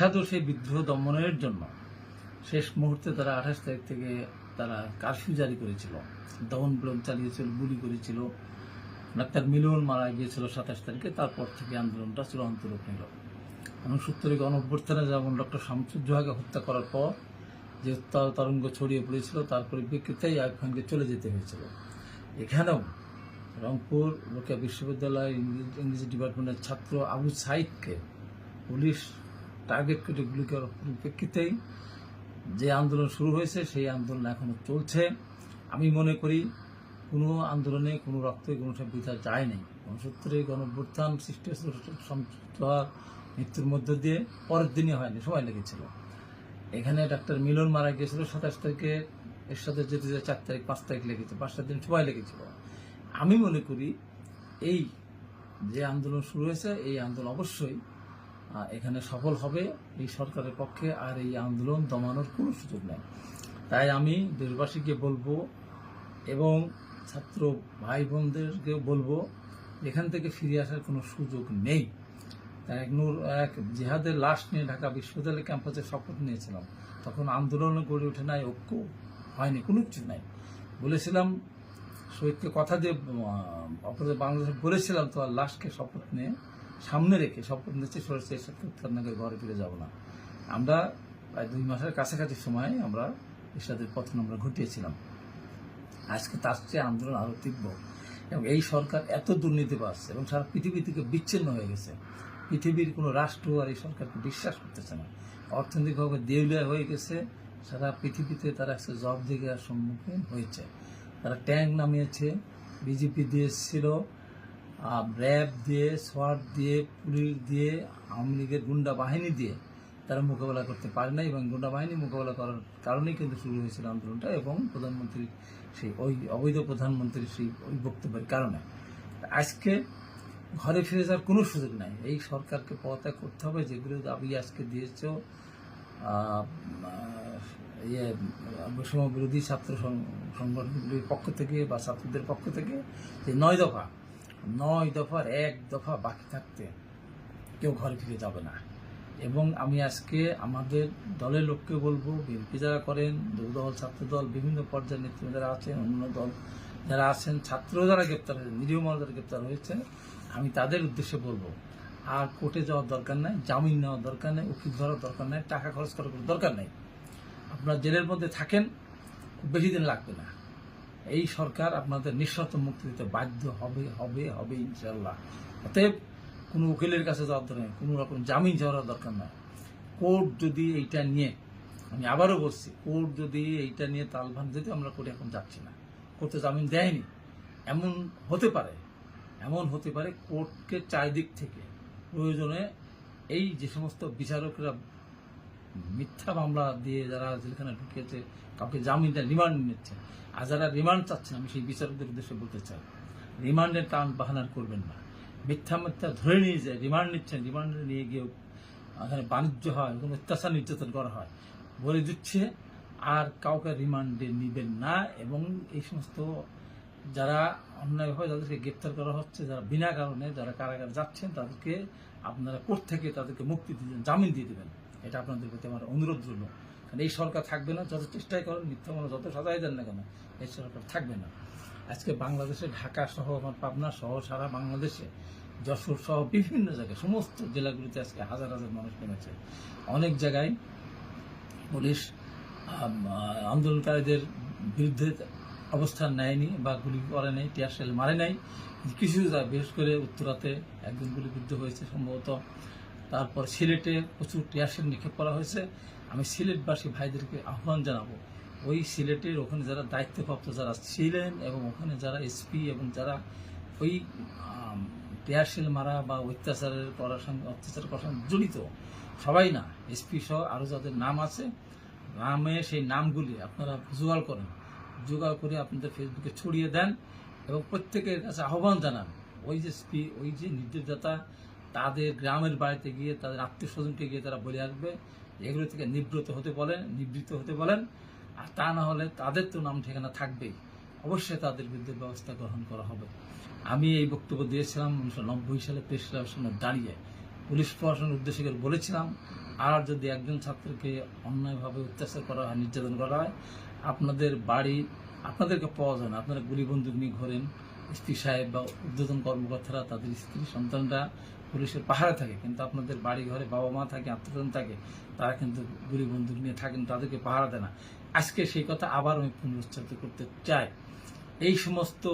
বিখ্যাত সেই বিদ্রোহ দমনের জন্য শেষ মুহূর্তে তারা আঠাশ তারিখ থেকে তারা কারফিউ জারি করেছিল। দমন ব্লক চালিয়েছিল, গুলি করেছিল। ডাক্তার মিলন মারা গিয়েছিল সাতাশ তারিখে, তারপর থেকে আন্দোলনটা চূড়ান্ত রূপ নিল। উনসত্তরে গণঅভ্যুত্থানে যেমন ডক্টর শামসুজ্জোহাকে হত্যা করার পর যে তরঙ্গ ছড়িয়ে পড়েছিল, তার পরিপ্রেক্ষিতেই আইব চলে যেতে হয়েছিল। এখানেও রংপুর রোকেয়া বিশ্ববিদ্যালয় ইংরেজি ডিপার্টমেন্টের ছাত্র আবু সাইদকে পুলিশ টার্গেট করে গুলি করার পরিপ্রেক্ষিতেই যে আন্দোলন শুরু হয়েছে, সেই আন্দোলন এখনও চলছে। আমি মনে করি কোনো আন্দোলনে কোনো রক্তে কোনো বিধা যায় নাই। উনসত্তরে গণভ্যুত্থান সৃষ্টি সঞ্চয় মৃত্যুর মধ্য দিয়ে পরের দিনই হয়নি, সময় লেগেছিল। এখানে ডাক্তার মিলন মারা গিয়েছিল সাতাশ তারিখে এর সাথে যেতে যে চার তারিখ, পাঁচ তারিখ লেগেছে পাঁচটা দিন সময় লেগেছিল। আমি মনে করি এই যে আন্দোলন শুরু হয়েছে, এই আন্দোলন অবশ্যই এখানে সফল হবে এই সরকারের পক্ষে আর এই আন্দোলন দমানোর কোনো সুযোগ নেই। তাই আমি দেশবাসীকে বলব এবং ছাত্র ভাই বোনদেরকে বলব, এখান থেকে ফিরে আসার কোনো সুযোগ নেই। এক নূর, এক জেহাদের লাশ নিয়ে ঢাকা বিশ্ববিদ্যালয় ক্যাম্পাসে শপথ নিয়েছিলাম। তখন আন্দোলন গড়ে ওঠে নাই, ঐক্য হয়নি, কোনো কিছু নাই। বলেছিলাম, শহীদকে কথা দিয়ে অপরাধ বাংলাদেশে বলেছিলাম তো লাশকে শপথ নিয়ে। সামনে রেখে শপথ নিচ্ছে সরেছে এর সাথে উত্তরনগর ঘরে ফিরে যাব না। আমরা প্রায় দুই মাসের কাছাকাছি সময় আমরা এরশাদের পতন আমরা ঘটিয়েছিলাম। আজকে তার চেয়ে আন্দোলন আরও তীব্র। এবং এই সরকার এত দুর্নীতিবাজ এবং সারা পৃথিবী থেকে বিচ্ছিন্ন হয়ে গেছে। পৃথিবীর কোনো রাষ্ট্র আর এই সরকারকে বিশ্বাস করতেছে না। অর্থনৈতিকভাবে দেউলিয়া হয়ে গেছে। সারা পৃথিবীতে তারা একটা জব দিকে সম্মুখীন হয়েছে। তারা ট্যাঙ্ক নামিয়েছে, বিজেপি দিয়ে এসেছিল র্যাব দিয়ে সোয়াট দিয়ে, পুলিশ দিয়ে, আওয়ামী লীগের গুন্ডা বাহিনী দিয়ে তারা মোকাবেলা করতে পারে না এবং গুন্ডা বাহিনী মোকাবেলা করার কারণেই কিন্তু শুরু হয়েছিল আন্দোলনটা এবং প্রধানমন্ত্রী সেই ওই অবৈধ প্রধানমন্ত্রী সেই ওই বক্তব্যের কারণে। আজকে ঘরে ফিরে যাওয়ার কোনো সুযোগ নাই। এই সরকারকে পদত্যাগ করতে হবে যেগুলো দাবি আজকে দিয়েছ ইয়ে বৈষম্য বিরোধী ছাত্র সংগঠনগুলির পক্ষ থেকে বা ছাত্রদের পক্ষ থেকে যে নয় দফা নয় দফার, এক দফা বাকি থাকতে কেউ ঘরে ফিরে যাবে না। এবং আমি আজকে আমাদের দলের লোককে বলব, বিএনপি যারা করেন দল ছাত্রদল বিভিন্ন পর্যায়ের নেতৃত্ব যারা আছেন অন্য দল যারা আছেন, ছাত্র যারা গ্রেপ্তার হয়েছে, নিরীহ মানুষ যারা গ্রেপ্তার হয়েছে, আমি তাদের উদ্দেশ্যে বলব, আর কোর্টে যাওয়ার দরকার নাই, জামিন নেওয়ার দরকার নেই, উকিল ধরার দরকার নেই, টাকা খরচ করার কোনো দরকার নেই। আপনার জেলের মধ্যে থাকেন বেশি দিন লাগবে না। এই সরকার আপনাদের নিঃশর্ত মুক্তি দিতে বাধ্য হবে হবে হবে ইনশাল্লাহ অতএব কোনো উকিলের কাছে যাওয়ার দরকার নেই, কোনো রকম জামিন যাওয়ার দরকার নাই। কোর্ট যদি এইটা নিয়ে, আমি আবারও বলছি, কোর্ট যদি এইটা নিয়ে তালভান যদি আমরা কোর্টে এখন যাচ্ছি না, কোর্টে জামিন দেয়নি, এমন হতে পারে, এমন হতে পারে কোর্টকে চারিদিক থেকে প্রয়োজনে এই যে সমস্ত বিচারকরা মিথ্যা মামলা দিয়ে যারা জেলখানে ঢুকিয়েছে কাউকে জামিনটা রিমান্ড নিচ্ছে। আর যারা রিমান্ড চাচ্ছেন আমি সেই বিচারকদের উদ্দেশ্যে বলতে চাই, রিমান্ডের টান বাহানার করবেন না। মিথ্যা মিথ্যা ধরে নিয়ে যায়, রিমান্ড নিচ্ছেন, রিমান্ডে নিয়ে গিয়ে এখানে বাণিজ্য হয় কোনো অত্যাচার নির্যাতন করা হয়। বলে দিচ্ছে, আর কাউকে রিমান্ডে নেবেন না এবং এই সমস্ত যারা অন্যায় অন্যায়ভাবে যাদেরকে গ্রেপ্তার করা হচ্ছে, যারা বিনা কারণে, যারা কারাগার যাচ্ছেন, তাদেরকে আপনারা কোর্ট থেকে তাদেরকে মুক্তি দিবেন, জামিন দিয়ে দেবেন। এটা আপনাদের প্রতি আমার অনুরোধ রইল। কারণ এই সরকার থাকবে না, যত চেষ্টাই করেন, মিথ্যা মানুষ যত সাজাই দেন না কেন, এই সরকার থাকবে না। আজকে বাংলাদেশে, ঢাকা সহ আমার পাবনা সহ সারা বাংলাদেশে, যশোর সহ বিভিন্ন জায়গায়, সমস্ত জেলাগুলিতে আজকে হাজার হাজার মানুষ নেমেছে। অনেক জায়গায় পুলিশ আন্দোলনকারীদের বিরুদ্ধে অবস্থান নেয়নি বা গুলি করে নাই, টিয়ার শেল মারে নাই। কিছু বিশেষ করে উত্তরাতে একজন গুলিবিদ্ধ হয়েছে সম্ভবত। তারপর সিলেটে প্রচুর টিয়ার শেল নিক্ষেপ করা হয়েছে। আমি সিলেটবাসী ভাইদেরকে আহ্বান জানাব, ওই সিলেটের ওখানে যারা দায়িত্বপ্রাপ্ত যারা ছিলেন এবং ওখানে যারা এসপি এবং যারা ওই টিয়ারশেল মারা বা অত্যাচারের করার সঙ্গে অত্যাচার করার সঙ্গে জড়িত, সবাই না, এসপি সহ আরও যাদের নাম আছে, নামে সেই নামগুলি আপনারা জোগাড় করেন জোগাড় করে আপনাদের ফেসবুকে ছড়িয়ে দেন এবং প্রত্যেকের কাছে আহ্বান জানান, ওই যে স্পি ওই যে নির্দেশদাতা তাদের গ্রামের বাড়িতে গিয়ে তাদের আত্মীয় স্বজনকে গিয়ে তারা বলে আসবে এগুলো থেকে নিবৃত হতে বলেন নিবৃত্ত হতে বলেন। আর তা না হলে তাদের তো নাম ঠিকানা থাকবেই। অবশ্যই তাদের বিরুদ্ধে ব্যবস্থা গ্রহণ করা হবে। আমি এই বক্তব্য দিয়েছিলাম উনিশশো নব্বই সালে প্রেস সামনে দাঁড়িয়ে। পুলিশ প্রশাসনের উদ্দেশ্যে বলেছিলাম, আর যদি একজন ছাত্রকে অন্যায়ভাবে অত্যাচার করা হয়, নির্যাতন করা হয়, আপনাদের বাড়ি, আপনাদেরকে পাওয়া যায় না। আপনারা গুলি বন্দুক নিয়ে ঘোরেন। স্ত্রী সাহেব বা উদ্বোধন কর্মকর্তারা, তাদের স্ত্রী, সন্তানরা পুলিশের পাহারা থাকে, কিন্তু আপনাদের বাড়ি ঘরে বাবা মা থাকে আত্মজন থাকে, তারা কিন্তু গুলি বন্দুক নিয়ে থাকেন তাদেরকে পাহারা দেয় না। আজকে সেই কথা আবার আমি পুনরুচ্চারিত করতে চাই। এই সমস্ত